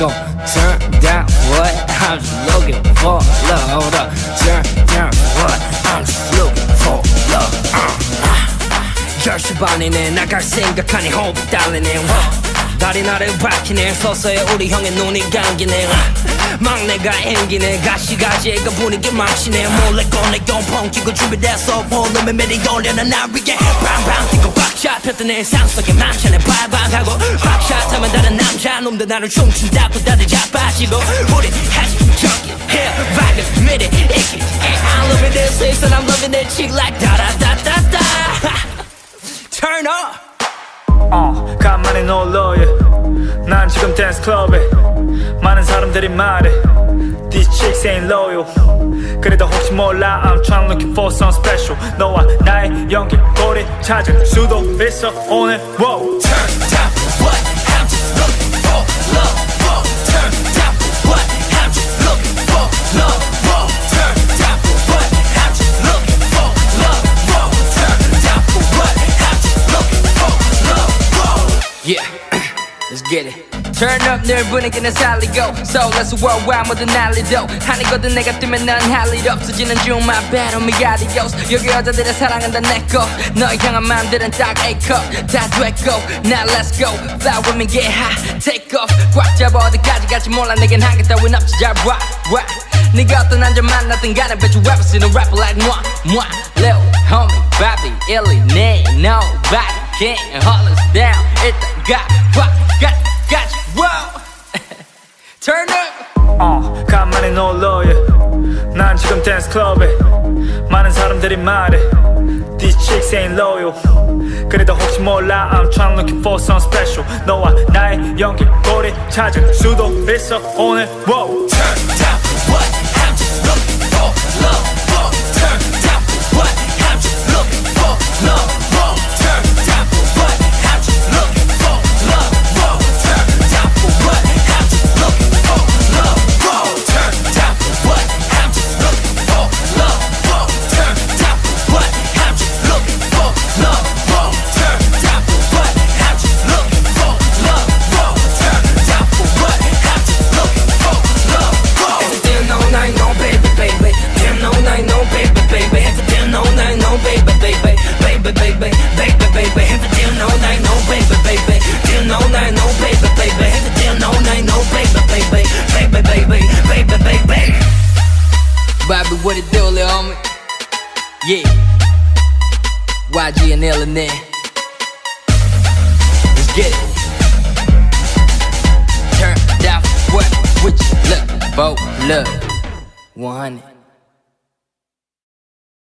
gon' turn down what? I'm just looking for love. Hold up, turn down what? I'm just looking for love. Uh. 10시 반이네 나갈 생각하니 호흡 딸리네 다리 나를 밝히네. 서서히 우리 형의 눈이 감기네. 막내가 앵기네. 가시가지가 분위기 망치네. 몰래 꺼내 용펑 끼고 준비됐어 볼륨에 매리 올려는 날 위해 빵빵 뛰고 꽉 잡혔던 내 상속에 망치네 발방하고 꽉샷 하면 다른 남자 놈들 나를 춤춘다고 다들 자빠지고 우리 하지 저기 here vibe 미리 이기 I'm loving this place and I'm loving that chick like da da da da da Turn up 어, 간만에 놀러 yeah. 난 지금 댄스 클럽에 많은 사람들이 말해 These chicks ain't loyal 그래도 혹시 몰라 I'm trying looking for some special 너와 나의 연결고리 찾을 수도 있어 오늘 wow. Turn down what I'm just looking for love whoa. Turn down what I'm just looking for love whoa. Turn down what I'm just looking for love whoa. Turn down what I'm just looking for love whoa. Yeah, let's get it. Turn up 늘 분위기는 살리고 So let's worldwide 모두 난리도 아니거든 내가 뜨면 넌 할 일 없어지는 중 My bad on me adios 여기 여자들의 사랑은 다 내꺼 너의 향한 맘들은 딱 A컵 다 됐고 Now let's go Fly with me get high Take off 꽉 잡아 어디까지 갈지 몰라 내겐 한계 따윈 없지 잘 rock rock 네가 어떤 남자 만났든 간에 Bet you ever seen a rapper like moi moi Lil homie Bobby Illy 네 Nobody can hold us down 놀러 yeah. 난 지금 댄스 클럽에 많은 사람들이 말해 These chicks ain't loyal 그래도 혹시 몰라 I'm trying looking for some special 너와 나의 연결고리 찾을 수도 있어 오늘 wow. Turn down what I'm just looking Bobby, what it do, little homie? Yeah. YG and L and N. Let's get it. Turn down what? Which look, both look. 100.